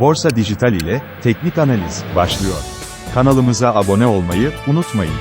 Borsa Dijital ile Teknik Analiz başlıyor. Kanalımıza abone olmayı unutmayın.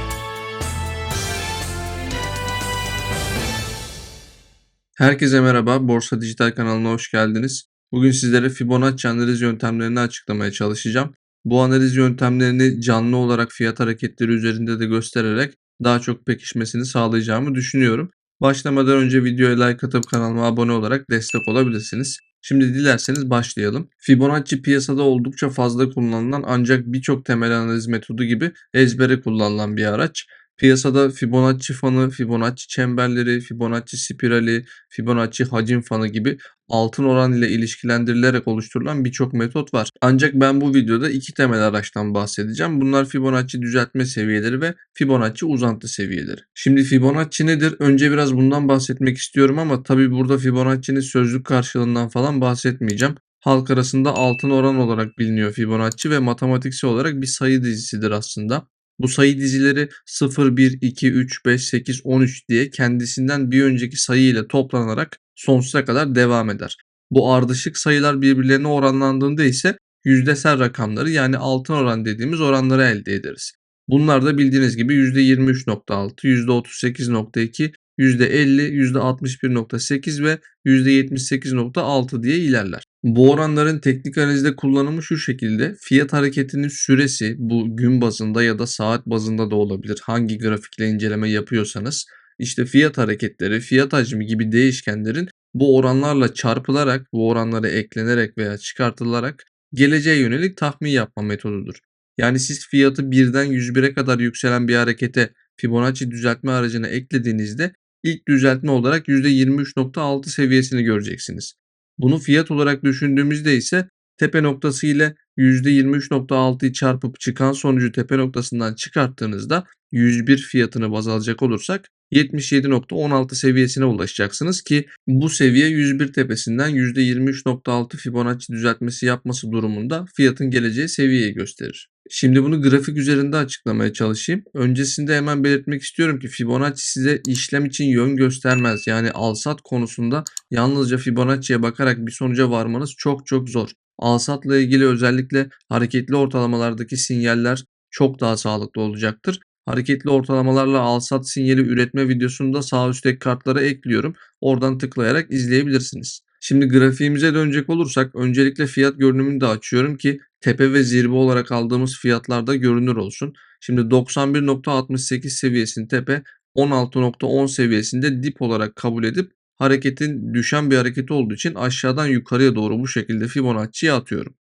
Herkese merhaba, Borsa Dijital kanalına hoş geldiniz. Bugün sizlere Fibonacci analiz yöntemlerini açıklamaya çalışacağım. Bu analiz yöntemlerini canlı olarak fiyat hareketleri üzerinde de göstererek daha çok pekişmesini sağlayacağımı düşünüyorum. Başlamadan önce videoya like atıp kanalıma abone olarak destek olabilirsiniz. Şimdi dilerseniz başlayalım. Fibonacci piyasada oldukça fazla kullanılan ancak birçok temel analiz metodu gibi ezbere kullanılan bir araç. Piyasada Fibonacci fanı, Fibonacci çemberleri, Fibonacci spirali, Fibonacci hacim fanı gibi altın oran ile ilişkilendirilerek oluşturulan birçok metot var. Ancak ben bu videoda iki temel araçtan bahsedeceğim. Bunlar Fibonacci düzeltme seviyeleri ve Fibonacci uzantı seviyeleri. Şimdi Fibonacci nedir? Önce biraz bundan bahsetmek istiyorum ama tabii burada Fibonacci'nin sözlük karşılığından falan bahsetmeyeceğim. Halk arasında altın oran olarak biliniyor Fibonacci ve matematiksel olarak bir sayı dizisidir aslında. Bu sayı dizileri 0, 1, 2, 3, 5, 8, 13 diye kendisinden bir önceki sayı ile toplanarak sonsuza kadar devam eder. Bu ardışık sayılar birbirlerine oranlandığında ise yüzdesel rakamları yani altın oran dediğimiz oranları elde ederiz. Bunlar da bildiğiniz gibi %23.6, %38.2, %50, %61.8 ve %78.6 diye ilerler. Bu oranların teknik analizde kullanımı şu şekilde. Fiyat hareketinin süresi bu gün bazında ya da saat bazında da olabilir. Hangi grafikle inceleme yapıyorsanız işte fiyat hareketleri, fiyat hacmi gibi değişkenlerin bu oranlarla çarpılarak, bu oranlara eklenerek veya çıkartılarak geleceğe yönelik tahmin yapma metodudur. Yani siz fiyatı 1'den 101'e kadar yükselen bir harekete Fibonacci düzeltme aracına eklediğinizde ilk düzeltme olarak %23.6 seviyesini göreceksiniz. Bunu fiyat olarak düşündüğümüzde ise tepe noktası ile %23.6'yı çarpıp çıkan sonucu tepe noktasından çıkarttığınızda 101 fiyatını baz alacak olursak 77.16 seviyesine ulaşacaksınız ki bu seviye 101 tepesinden %23.6 Fibonacci düzeltmesi yapması durumunda fiyatın geleceği seviyeyi gösterir. Şimdi bunu grafik üzerinde açıklamaya çalışayım. Öncesinde hemen belirtmek istiyorum ki Fibonacci size işlem için yön göstermez. Yani alsat konusunda yalnızca Fibonacci'ye bakarak bir sonuca varmanız çok çok zor. Alsatla ilgili özellikle hareketli ortalamalardaki sinyaller çok daha sağlıklı olacaktır. Hareketli ortalamalarla alsat sinyali üretme videosunu da sağ üstteki kartlara ekliyorum. Oradan tıklayarak izleyebilirsiniz. Şimdi grafiğimize dönecek olursak öncelikle fiyat görünümünü de açıyorum ki tepe ve zirve olarak aldığımız fiyatlarda görünür olsun. Şimdi 91.68 seviyesini tepe 16.10 seviyesinde dip olarak kabul edip hareketin düşen bir hareketi olduğu için aşağıdan yukarıya doğru bu şekilde Fibonacci'ye atıyorum.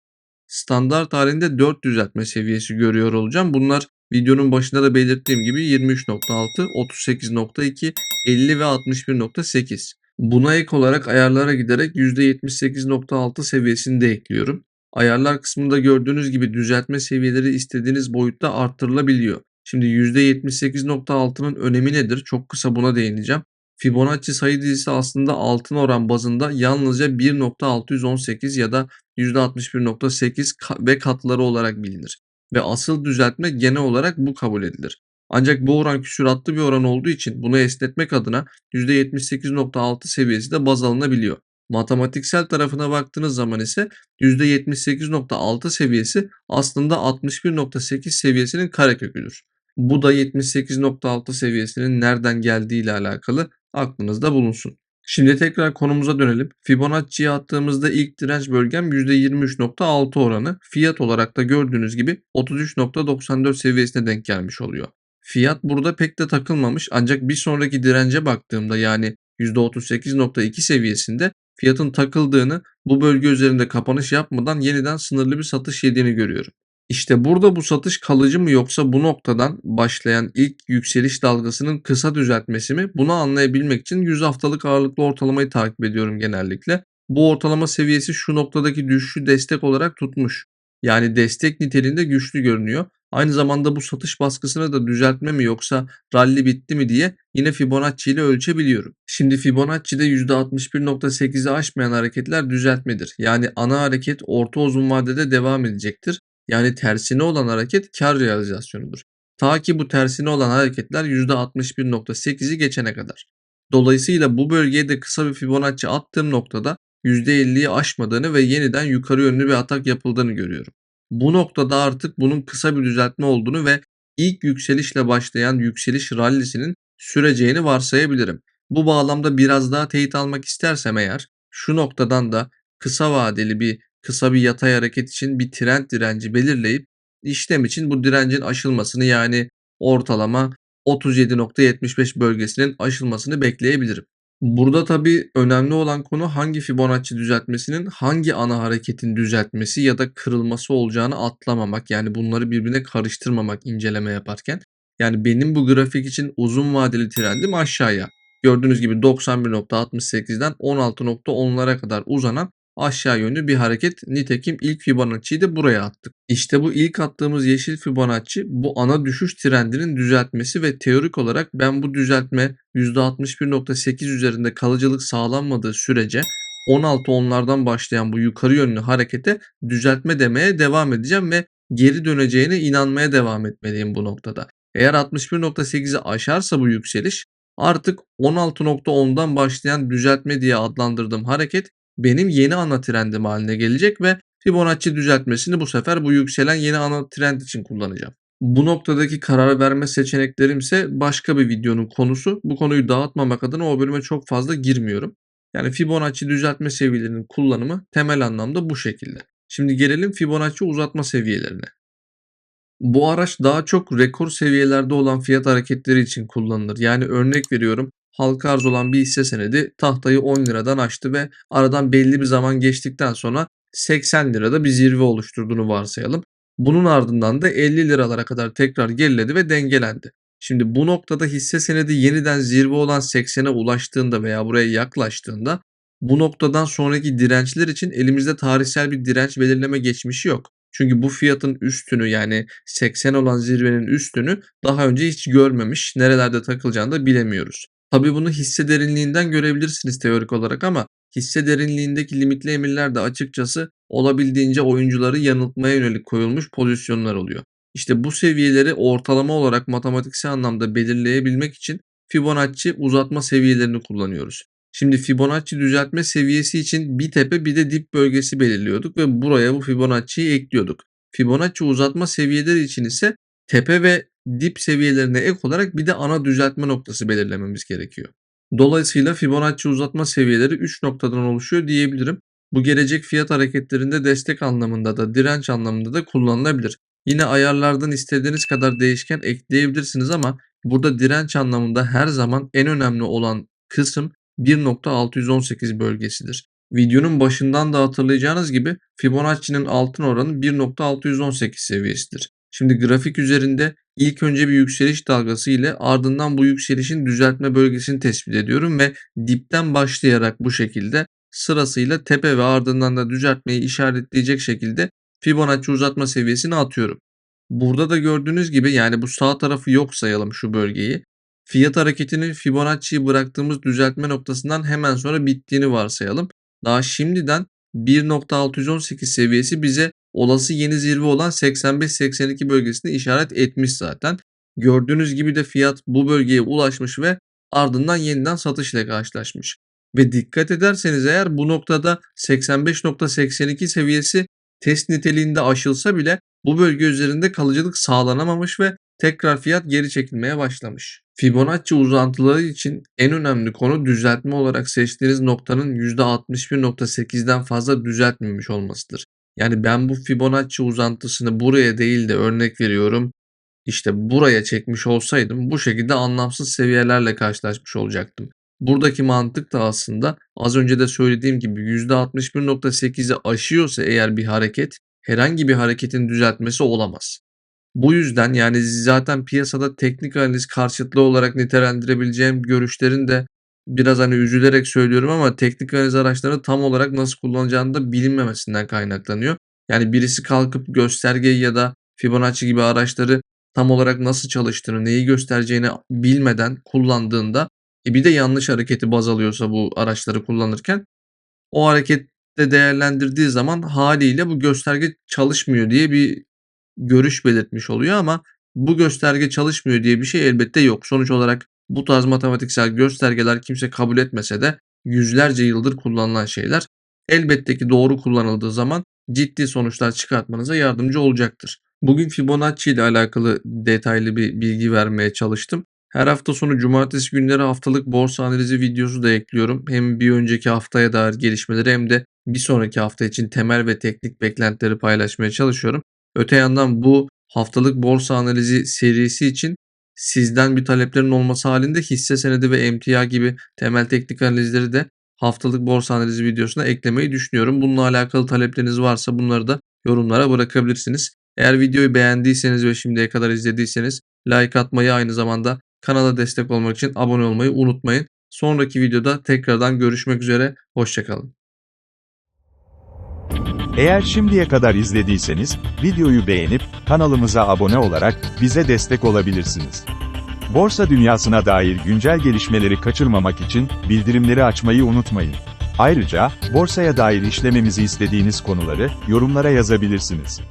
Standart halinde 4 düzeltme seviyesi görüyor olacağım. Bunlar videonun başında da belirttiğim gibi 23.6, 38.2, 50 ve 61.8. Buna ek olarak ayarlara giderek %78.6 seviyesini de ekliyorum. Ayarlar kısmında gördüğünüz gibi düzeltme seviyeleri istediğiniz boyutta arttırılabiliyor. Şimdi %78.6'nın önemi nedir? Çok kısa buna değineceğim. Fibonacci sayı dizisi aslında altın oran bazında yalnızca 1.618 ya da %61.8 ve katları olarak bilinir. Ve asıl düzeltme genel olarak bu kabul edilir. Ancak bu oran küsuratlı bir oran olduğu için bunu esnetmek adına %78.6 seviyesi de baz alınabiliyor. Matematiksel tarafına baktığınız zaman ise %78.6 seviyesi aslında 61.8 seviyesinin kareköküdür. Bu da 78.6 seviyesinin nereden geldiği ile alakalı aklınızda bulunsun. Şimdi tekrar konumuza dönelim. Fibonacci'ye attığımızda ilk direnç bölgem %23.6 oranı. Fiyat olarak da gördüğünüz gibi 33.94 seviyesine denk gelmiş oluyor. Fiyat burada pek de takılmamış ancak bir sonraki dirence baktığımda yani %38.2 seviyesinde fiyatın takıldığını bu bölge üzerinde kapanış yapmadan yeniden sınırlı bir satış yediğini görüyorum. İşte burada bu satış kalıcı mı yoksa bu noktadan başlayan ilk yükseliş dalgasının kısa düzeltmesi mi? Bunu anlayabilmek için 100 haftalık ağırlıklı ortalamayı takip ediyorum genellikle. Bu ortalama seviyesi şu noktadaki düşüşü destek olarak tutmuş. Yani destek niteliğinde güçlü görünüyor. Aynı zamanda bu satış baskısını da düzeltme mi yoksa rally bitti mi diye yine Fibonacci ile ölçebiliyorum. Şimdi Fibonacci'de %61.8'i aşmayan hareketler düzeltmedir. Yani ana hareket orta uzun vadede devam edecektir. Yani tersine olan hareket kar realizasyonudur. Ta ki bu tersine olan hareketler %61.8'i geçene kadar. Dolayısıyla bu bölgeye de kısa bir Fibonacci attığım noktada %50'yi aşmadığını ve yeniden yukarı yönlü bir atak yapıldığını görüyorum. Bu noktada artık bunun kısa bir düzeltme olduğunu ve ilk yükselişle başlayan yükseliş rallisinin süreceğini varsayabilirim. Bu bağlamda biraz daha teyit almak istersem eğer şu noktadan da kısa vadeli bir kısa bir yatay hareket için bir trend direnci belirleyip işlem için bu direncin aşılmasını yani ortalama 37.75 bölgesinin aşılmasını bekleyebilirim. Burada tabii önemli olan konu hangi Fibonacci düzeltmesinin hangi ana hareketin düzeltmesi ya da kırılması olacağını atlamamak. Yani bunları birbirine karıştırmamak inceleme yaparken. Yani benim bu grafik için uzun vadeli trendim aşağıya. Gördüğünüz gibi 91.68'den 16.10'lara kadar uzanan aşağı yönlü bir hareket. Nitekim ilk Fibonacci'yi de buraya attık. İşte bu ilk attığımız yeşil Fibonacci bu ana düşüş trendinin düzeltmesi ve teorik olarak ben bu düzeltme %61.8 üzerinde kalıcılık sağlanmadığı sürece 16 onlardan başlayan bu yukarı yönlü harekete düzeltme demeye devam edeceğim ve geri döneceğine inanmaya devam etmeliyim bu noktada. Eğer 61.8'i aşarsa bu yükseliş artık 16.10'dan başlayan düzeltme diye adlandırdığım hareket benim yeni ana trendim haline gelecek ve Fibonacci düzeltmesini bu sefer bu yükselen yeni ana trend için kullanacağım. Bu noktadaki karar verme seçeneklerim ise başka bir videonun konusu. Bu konuyu dağıtmamak adına o bölüme çok fazla girmiyorum. Yani Fibonacci düzeltme seviyelerinin kullanımı temel anlamda bu şekilde. Şimdi gelelim Fibonacci uzatma seviyelerine. Bu araç daha çok rekor seviyelerde olan fiyat hareketleri için kullanılır. Yani örnek veriyorum halka arz olan bir hisse senedi tahtayı 10 liradan açtı ve aradan belli bir zaman geçtikten sonra 80 lirada bir zirve oluşturduğunu varsayalım. Bunun ardından da 50 liralara kadar tekrar geriledi ve dengelendi. Şimdi bu noktada hisse senedi yeniden zirve olan 80'e ulaştığında veya buraya yaklaştığında bu noktadan sonraki dirençler için elimizde tarihsel bir direnç belirleme geçmişi yok. Çünkü bu fiyatın üstünü yani 80 olan zirvenin üstünü daha önce hiç görmemiş, nerelerde takılacağını da bilemiyoruz. Tabi bunu hisse derinliğinden görebilirsiniz teorik olarak ama hisse derinliğindeki limitli emirler de açıkçası olabildiğince oyuncuları yanıltmaya yönelik koyulmuş pozisyonlar oluyor. İşte bu seviyeleri ortalama olarak matematiksel anlamda belirleyebilmek için Fibonacci uzatma seviyelerini kullanıyoruz. Şimdi Fibonacci düzeltme seviyesi için bir tepe bir de dip bölgesi belirliyorduk ve buraya bu Fibonacci'yi ekliyorduk. Fibonacci uzatma seviyeleri için ise tepe ve dip seviyelerine ek olarak bir de ana düzeltme noktası belirlememiz gerekiyor. Dolayısıyla Fibonacci uzatma seviyeleri 3 noktadan oluşuyor diyebilirim. Bu gelecek fiyat hareketlerinde destek anlamında da direnç anlamında da kullanılabilir. Yine ayarlardan istediğiniz kadar değişken ekleyebilirsiniz ama burada direnç anlamında her zaman en önemli olan kısım 1.618 bölgesidir. Videonun başından da hatırlayacağınız gibi Fibonacci'nin altın oranı 1.618 seviyesidir. Şimdi grafik üzerinde ilk önce bir yükseliş dalgası ile ardından bu yükselişin düzeltme bölgesini tespit ediyorum ve dipten başlayarak bu şekilde sırasıyla tepe ve ardından da düzeltmeyi işaretleyecek şekilde Fibonacci uzatma seviyesini atıyorum. Burada da gördüğünüz gibi yani bu sağ tarafı yok sayalım şu bölgeyi. Fiyat hareketinin Fibonacci'yi bıraktığımız düzeltme noktasından hemen sonra bittiğini varsayalım. Daha şimdiden 1.618 seviyesi bize olası yeni zirve olan 85-82 bölgesini işaret etmiş zaten. Gördüğünüz gibi de fiyat bu bölgeye ulaşmış ve ardından yeniden satış ile karşılaşmış. Ve dikkat ederseniz eğer bu noktada 85.82 seviyesi test niteliğinde aşılsa bile bu bölge üzerinde kalıcılık sağlanamamış ve tekrar fiyat geri çekilmeye başlamış. Fibonacci uzantıları için en önemli konu düzeltme olarak seçtiğiniz noktanın %61.8'den fazla düzeltmemiş olmasıdır. Yani ben bu Fibonacci uzantısını buraya değil de örnek veriyorum işte buraya çekmiş olsaydım bu şekilde anlamsız seviyelerle karşılaşmış olacaktım. Buradaki mantık da aslında az önce de söylediğim gibi %61.8'i aşıyorsa eğer bir hareket herhangi bir hareketin düzeltmesi olamaz. Bu yüzden yani zaten piyasada teknik analiz karşıtlığı olarak nitelendirebileceğim görüşlerin de biraz hani üzülerek söylüyorum ama teknik analiz araçlarını tam olarak nasıl kullanacağını da bilinmemesinden kaynaklanıyor. Yani birisi kalkıp göstergeyi ya da Fibonacci gibi araçları tam olarak nasıl çalıştığını, neyi göstereceğini bilmeden kullandığında e bir de yanlış hareketi baz alıyorsa bu araçları kullanırken o harekette değerlendirdiği zaman haliyle bu gösterge çalışmıyor diye bir görüş belirtmiş oluyor ama bu gösterge çalışmıyor diye bir şey elbette yok. Sonuç olarak bu tarz matematiksel göstergeler kimse kabul etmese de yüzlerce yıldır kullanılan şeyler. elbette ki doğru kullanıldığı zaman ciddi sonuçlar çıkartmanıza yardımcı olacaktır. Bugün Fibonacci ile alakalı detaylı bir bilgi vermeye çalıştım. Her hafta sonu cumartesi günleri haftalık borsa analizi videosu da ekliyorum. Hem bir önceki haftaya dair gelişmeleri hem de bir sonraki hafta için temel ve teknik beklentileri paylaşmaya çalışıyorum. Öte yandan bu haftalık borsa analizi serisi için sizden bir taleplerin olması halinde hisse senedi ve emtia gibi temel teknik analizleri de haftalık borsa analizi videosuna eklemeyi düşünüyorum. Bununla alakalı talepleriniz varsa bunları da yorumlara bırakabilirsiniz. Eğer videoyu beğendiyseniz ve şimdiye kadar izlediyseniz like atmayı aynı zamanda kanala destek olmak için abone olmayı unutmayın. Sonraki videoda tekrardan görüşmek üzere. Hoşçakalın. Eğer şimdiye kadar izlediyseniz, videoyu beğenip, kanalımıza abone olarak, bize destek olabilirsiniz. Borsa dünyasına dair güncel gelişmeleri kaçırmamak için, bildirimleri açmayı unutmayın. Ayrıca, borsaya dair işlememizi istediğiniz konuları, yorumlara yazabilirsiniz.